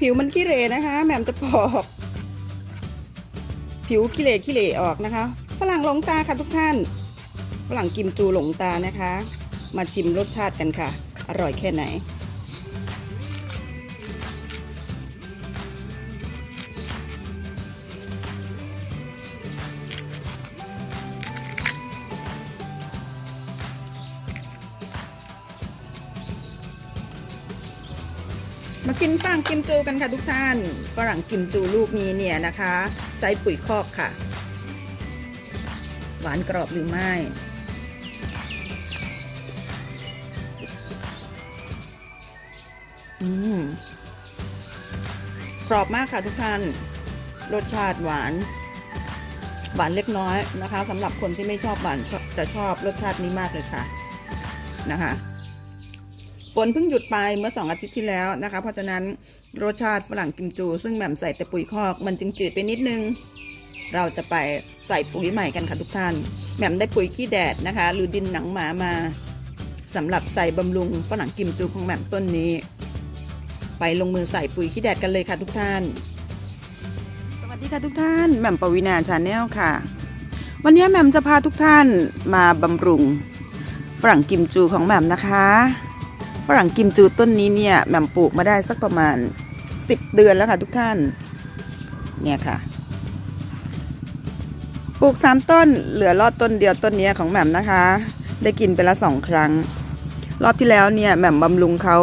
ผิวมันขี้เหร่นะคะแหม่มจะปอกผิวขี้เหร่ขี้เหร่ออกนะคะฝรั่งหลงตาค่ะทุกท่านฝรั่งกิมจูหลงตานะคะ มาชิมรสชาติกันค่ะ อร่อยแค่ไหน มากินฝรั่งกิมจูกันค่ะทุกท่านฝรั่งกิมจูลูกนี้เนี่ยนะคะ ใช้ปุ๋ยคอกค่ะ หวานกรอบหรือไม่อืมกรอบมากค่ะทุกท่าน รสชาติหวาน หวานเล็กน้อยนะคะสำหรับคนที่ไม่ชอบหวานจะชอบรสชาตินี้มากเลยค่ะนะคะ ฝนเพิ่งหยุดไปเมื่อสองอาทิตย์ที่แล้วนะคะ เพราะฉะนั้นรสชาติฝรั่งกิมจู ซึ่งแหม่มใส่แต่ปุ๋ยคอกมันจึงจืดไปนิดนึง เราจะไปใส่ปุ๋ยใหม่กันค่ะทุกท่านแหม่มได้ปุ๋ยขี้แดดนะคะ หรือดินหนังหมามาสำหรับใส่บำรุงฝรั่งกิมจูของแหม่มต้นนี้ ไปลงมือใส่ปุ๋ยขี้แดดกันเลยค่ะทุกท่าน สวัสดีค่ะทุกท่านแหม่มปวีนาชาแนลค่ะ วันนี้แหม่มจะพาทุกท่านมาบำรุงฝรั่งกิมจูของแหม่มนะคะ ฝรั่งกิมจูต้นนี้เนี่ยแหม่มปลูกมาได้สักประมาณ10เดือนแล้วค่ะทุกท่าน เนี่ยค่ะ ปลูก3ต้น เหลือรอดต้นเดียวต้นนี้ของแหม่มนะคะ ได้กินไปละสองครั้ง รอบที่แล้วเนี่ยแหม่มบำรุงเขา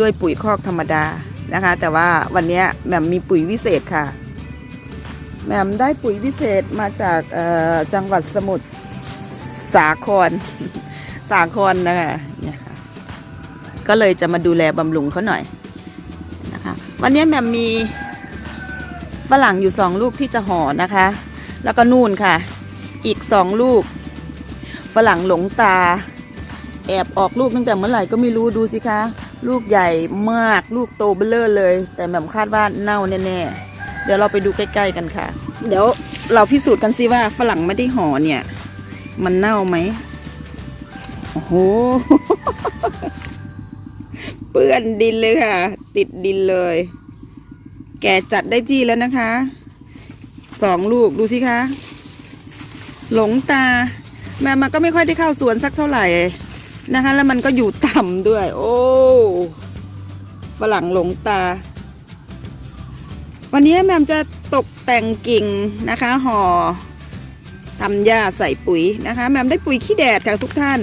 ด้วยปุ๋ยคอกธรรมดานะคะ แต่ว่าวันนี้แหม่มมีปุ๋ยวิเศษค่ะแหม่มได้ปุ๋ยวิเศษมาจากจังหวัดสมุทรสาครสาครนะคะ ก็เลยจะมาดูแลบำรุงเขาหน่อยนะคะวันนี้แม่มมีฝรั่งอยู่สองลูกที่จะห่อนะคะ แล้วก็นู่นค่ะ อีกสองลูกฝรั่งหลงตา แอบออกลูกตั้งแต่เมื่อไหร่ก็ไม่รู้ดูสิคะลูกใหญ่มากลูกโตเบลเลอร์เลย แต่แม่มคาดว่าเน่าแน่ๆเดี๋ยวเราไปดูใกล้ ๆกันค่ะ เดี๋ยวเราพิสูจน์กันสิว่าฝรั่งไม่ได้ห่อเนี่ย มันเน่าไหมโอ้โห เปื้อนดินเลยค่ะ ติดดินเลย แกจัดได้จี้แล้วนะคะสองลูกดูสิคะหลงตา แม่มันก็ไม่ค่อยได้เข้าสวนสักเท่าไหร่นะคะ แล้วมันก็อยู่ต่ำด้วย โอ้ฝรั่งหลงตา วันนี้แม่มจะตกแต่งกิ่งนะคะห่อทำหญ้าใส่ปุ๋ยนะคะ แม่มได้ปุ๋ยขี้แดดค่ะทุกท่าน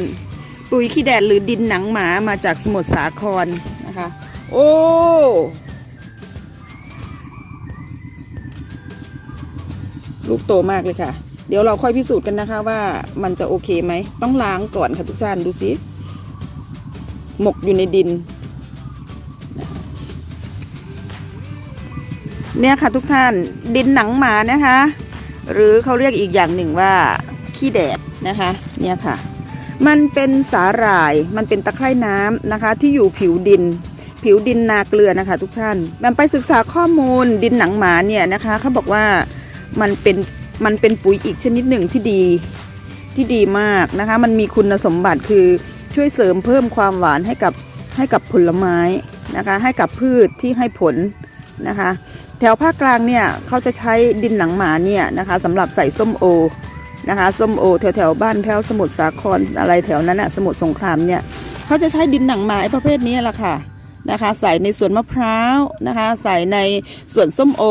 ปุ๋ยขี้แดดหรือดินหนังหมามาจากสมุทรสาครนะคะ โอ้ลูกโตมากเลยค่ะ เดี๋ยวเราค่อยพิสูจน์กันนะคะว่ามันจะโอเคไหม ต้องล้างก่อนค่ะทุกท่านดูสิหมกอยู่ในดิน เนี่ยค่ะทุกท่านดินหนังหมานะคะ หรือเขาเรียกอีกอย่างหนึ่งว่าขี้แดดนะคะ เนี่ยค่ะ มันเป็นสาหร่าย มันเป็นตะไคร่น้ำนะคะ ที่อยู่ผิวดิน ผิวดินนาเกลือนะคะ ทุกท่านแมันไปศึกษาข้อมูลดินหนังหมาเนี่ยนะคะเขาบอกว่ามันเป็นมันเป็นปุ๋ยอีกชนิดหนึ่งที่ดีที่ดีมากนะคะ มันมีคุณสมบัติคือช่วยเสริมเพิ่มความหวานให้กับให้กับผลไม้นะคะ ให้กับพืชที่ให้ผลนะคะ แถวภาคกลางเนี่ยเขาจะใช้ดินหนังหมาเนี่ยนะคะสำหรับใส่ส้มโอ นะคะส้มโอแถวแถวบ้านแถวสมุทรสาครอะไรแถวนั้นอะสมุทรสงครามเนี่ยเขาจะใช้ดินหนังไม้ประเภทนี้แหละค่ะนะคะ ใส่ในสวนมะพร้าวนะคะใส่ในสวนส้มโอ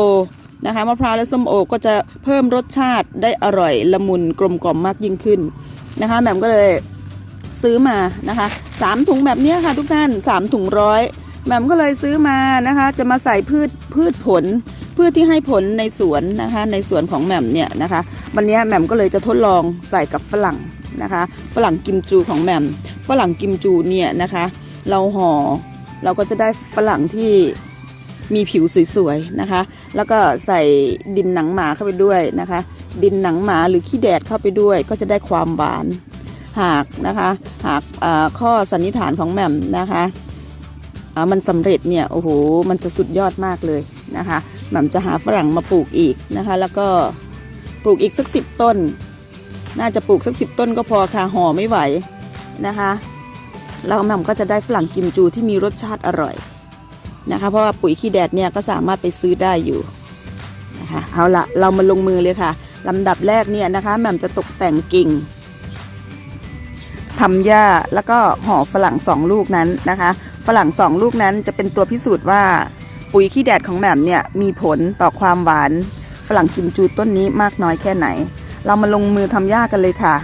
นะคะมะพร้าวและส้มโอก็จะเพิ่มรสชาติได้อร่อยละมุนกลมกล่อมมากยิ่งขึ้นนะคะแหม่มก็เลยซื้อมานะคะสามถุงแบบนี้ค่ะทุกท่านสามถุงร้อยแหม่มก็เลยซื้อมานะคะ จะมาใส่พืชพืชผล พืชที่ให้ผลในสวนนะคะ ในสวนของแหม่มเนี่ยนะคะวันนี้แหม่มก็เลยจะทดลองใส่กับฝรั่งนะคะฝรั่งกิมจูของแหม่มฝรั่งกิมจูเนี่ยนะคะ เราห่อเราก็จะได้ฝรั่งที่มีผิวสวยๆนะคะ แล้วก็ใส่ดินหนังหมาเข้าไปด้วยนะคะ ดินหนังหมาหรือขี้แดดเข้าไปด้วย ก็จะได้ความหวานหากนะคะ หากข้อสันนิษฐานของแหม่มนะคะมันสำเร็จเนี่ยโอ้โหมันจะสุดยอดมากเลยนะคะ หม่มจะหาฝรั่งมาปลูกอีกนะคะ แล้วก็ปลูกอีกสักสิบต้น น่าจะปลูกสักสิบต้นก็พอค่ะห่อไม่ไหวนะคะแล้วแหม่มก็จะได้ฝรั่งกิมจูที่มีรสชาติอร่อยนะคะ เพราะว่าปุ๋ยขี้แดดเนี่ยก็สามารถไปซื้อได้อยู่นะคะเอาละเรามาลงมือเลยค่ะลำดับแรกเนี่ยนะคะแหม่มจะตกแต่งกิ่งทำหญ้าแล้วก็ห่อฝรั่งสองลูกนั้นนะคะ ฝรั่งสองลูกนั้นจะเป็นตัวพิสูจน์ว่า ปุ๋ยขี้แดดของแหม่มเนี่ยมีผลต่อความหวานฝรั่งกิมจูต้นนี้มากน้อยแค่ไหน เรามาลงมือทำหญ้ากันเลยค่ะ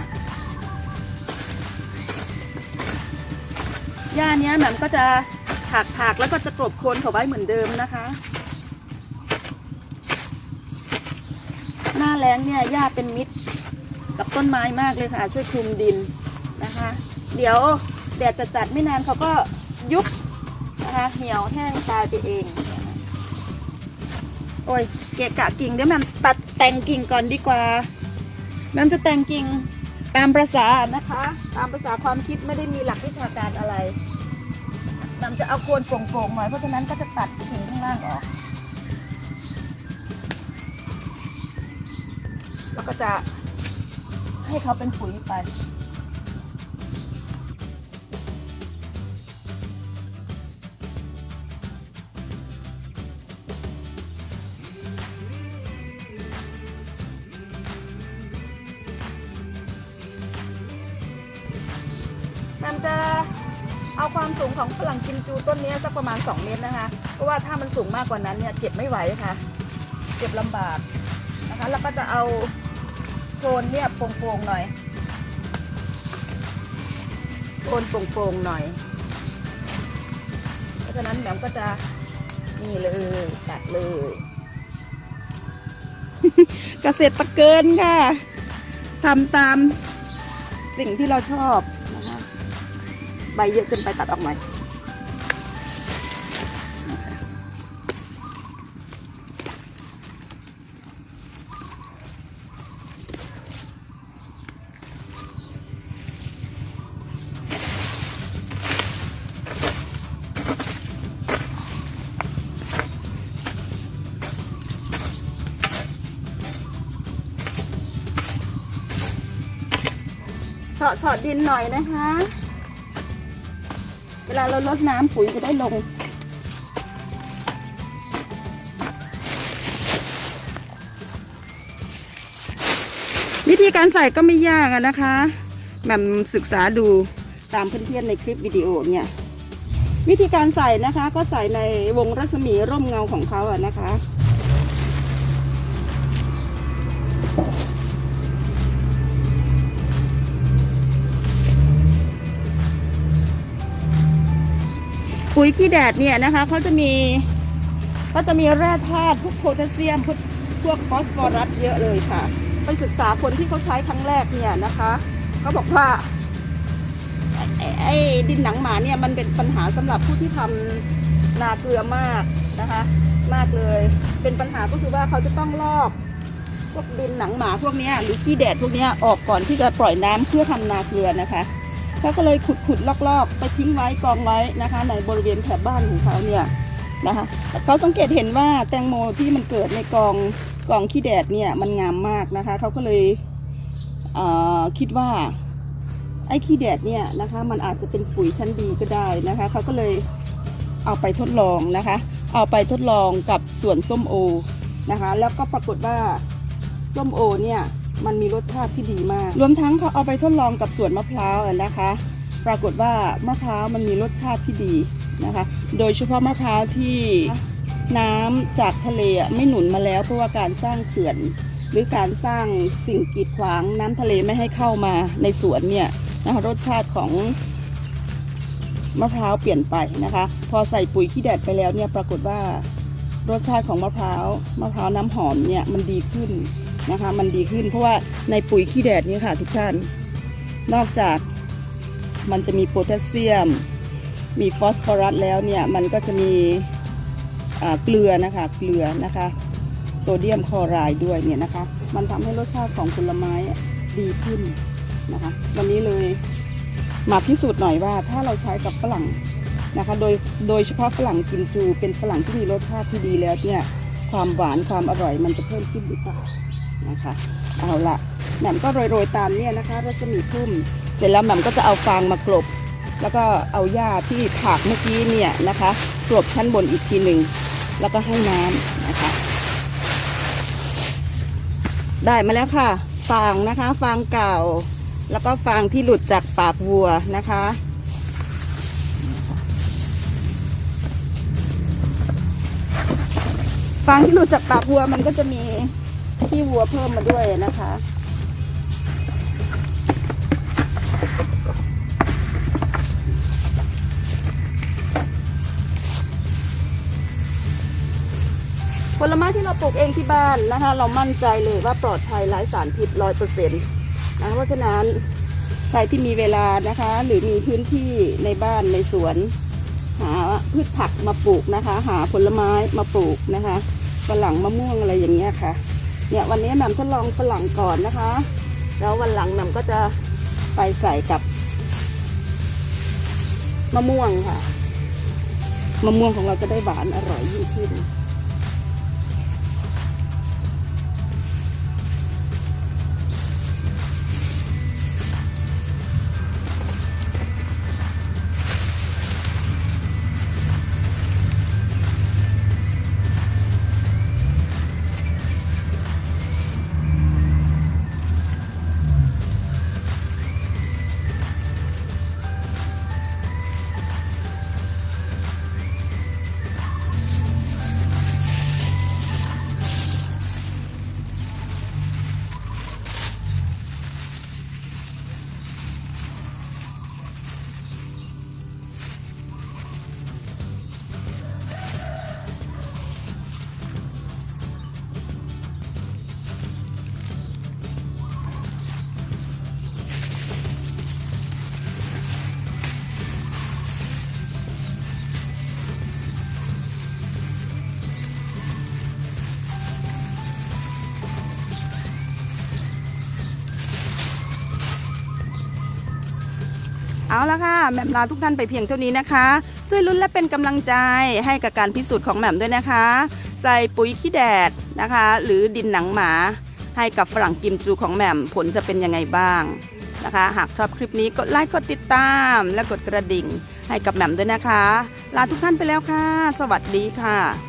หญ้าเนี้ยแหม่มก็จะถากถากแล้วก็จะกลบโคนเขาไว้เหมือนเดิมนะคะ หน้าแล้งเนี่ยหญ้าเป็นมิตรกับต้นไม้มากเลยค่ะ ช่วยคลุมดินนะคะ เดี๋ยวแดดจะจัดไม่นานเขาก็ยุบนะคะเหี่ยวแห้งตายไปเอง โอ้ยเกะกะกิ่งเดี๋ยวแม่มตัดแต่งกิ่งก่อนดีกว่าแม่มจะแต่งกิ่งตามประษานะคะ ตามประษาความคิดไม่ได้มีหลักวิชาการอะไรแหม่มจะเอาโคนโป่งๆหน่อยเพราะฉะนั้นก็จะตัดกิ่งข้างล่างออกแล้วก็จะให้เขาเป็นปุ๋ยไป กิมจูต้นนี้สักประมาณ 2 เมตรนะคะ เพราะว่าถ้ามันสูงมากกว่านั้นเนี่ยเก็บไม่ไหวค่ะ เก็บลำบากนะคะ แล้วก็จะเอาโคนเนี่ยโป่งๆหน่อยโคนโป่งๆหน่อย เพราะฉะนั้นแหม่มก็จะนี่เลยตัดเลย เกษตรเกินค่ะทำตามสิ่งที่เราชอบนะคะใบเยอะเกินไปตัดออกหน่อย เฉาะเฉาะดินหน่อยนะคะ เวลาเราลดน้ำปุ๋ยจะได้ลง วิธีการใส่ก็ไม่ยากนะคะแหม่มศึกษาดูตามเพื่อนๆในคลิปวิดีโอเนี่ย วิธีการใส่นะคะก็ใส่ในวงรัศมีร่มเงาของเขาอะนะคะ ปุ๋ยขี้แดดเนี่ยนะคะเขาจะมีเขาจะมีแร่ธาตุพวกโพแทสเซียมพวกพวกฟอสฟอรัสเยอะเลยค่ะ ไปศึกษาคนที่เขาใช้ครั้งแรกเนี่ยนะคะเขาบอกว่าไอ้ไอ้ดินหนังหมาเนี่ยมันเป็นปัญหาสำหรับผู้ที่ทำนาเกลือมากนะคะ มากเลย เป็นปัญหาก็คือว่าเขาจะต้องลอกพวกดินหนังหมาพวกนี้หรือขี้แดดพวกนี้ออกก่อนที่จะปล่อยน้ำเพื่อทำนาเกลือนะคะ เขาก็เลยขุดขุดลอกๆ ไปทิ้งไว้กองไว้นะคะ ในบริเวณแถบบ้านของเขาเนี่ยนะคะเขาสังเกตเห็นว่าแตงโมที่มันเกิดในกองกองขี้แดดเนี่ยมันงามมากนะคะเขาก็เลยเคิดว่าไอ้ขี้แดดเนี่ยนะคะมันอาจจะเป็นปุ๋ยชั้นดีก็ได้นะคะเขาก็เลยเอาไปทดลองนะคะ เอาไปทดลองกับสวนส้มโอนะคะ แล้วก็ปรากฏว่าส้มโอเนี่ย มันมีรสชาติที่ดีมาก รวมทั้งเขาเอาไปทดลองกับสวนมะพร้าวนะคะ ปรากฏว่ามะพร้าวมันมีรสชาติที่ดีนะคะ โดยเฉพาะมะพร้าวที่น้ำจากทะเลไม่หนุนมาแล้ว เพราะว่าการสร้างเขื่อน หรือการสร้างสิ่งกีดขวางน้ำทะเลไม่ให้เข้ามาในสวนเนี่ยนะคะรสชาติของมะพร้าวเปลี่ยนไปนะคะ พอใส่ปุ๋ยขี้แดดไปแล้วเนี่ยปรากฏว่ารสชาติของมะพร้าวมะพร้าวน้ำหอมเนี่ยมันดีขึ้น นะคะ มันดีขึ้นเพราะว่าในปุ๋ยขี้แดดนี้ค่ะทุกท่าน นอกจากมันจะมีโพแทสเซียม มีฟอสฟอรัสแล้วเนี่ย มันก็จะมีเกลือนะคะ เกลือนะคะ โซเดียมคลอไรด์ด้วยเนี่ยนะคะ มันทำให้รสชาติของผลไม้ดีขึ้นนะคะ วันนี้เลยมาพิสูจน์หน่อยว่าถ้าเราใช้กับฝรั่งนะคะ โดยโดยเฉพาะฝรั่งกิมจู เป็นฝรั่งที่มีรสชาติที่ดีแล้วเนี่ย ความหวานความอร่อยมันจะเพิ่มขึ้นหรือเปล่า นะคะ เอาละแหม่มก็โรยๆตามเนี่ยนะคะรัศมีพุ่ม เสร็จแล้วแหม่มก็จะเอาฟางมากลบ แล้วก็เอาหญ้าที่ถากเมื่อกี้เนี่ยนะคะกลบชั้นบนอีกทีหนึ่งแล้วก็ให้น้ำนะคะ ได้มาแล้วค่ะ ฟางนะคะ ฟางเก่า แล้วก็ฟางที่หลุดจากปากวัวนะคะฟางที่หลุดจากปากวัวมันก็จะมี ขี้วัวเพิ่มมาด้วยนะคะ ผลไม้ที่เราปลูกเองที่บ้านนะคะ เรามั่นใจเลยว่าปลอดภัยไร้สารพิษร้อยเปอร์เซ็นต์นะเพราะฉะนั้นใครที่มีเวลานะคะ หรือมีพื้นที่ในบ้านในสวน หาพืชผักมาปลูกนะคะ หาผลไม้มาปลูกนะคะฝรั่งมะม่วงอะไรอย่างเงี้ยค่ะ เนี่ยวันนี้แหม่มทดลองฝรั่งก่อนนะคะ แล้ววันหลังแหม่มก็จะไปใส่กับมะม่วงค่ะ มะม่วงของเราจะได้หวานอร่อยยิ่งขึ้น เอาละค่ะแหม่มลาทุกท่านไปเพียงเท่านี้นะคะ ช่วยลุ้นและเป็นกำลังใจให้กับการพิสูจน์ของแหม่มด้วยนะคะ ใส่ปุ๋ยขี้แดดนะคะ หรือดินหนังหมา ให้กับฝรั่งกิมจูของแหม่มผลจะเป็นยังไงบ้างนะคะ หากชอบคลิปนี้กดไลค์กดติดตาม และกดกระดิ่งให้กับแหม่มด้วยนะคะ ลาทุกท่านไปแล้วค่ะ สวัสดีค่ะ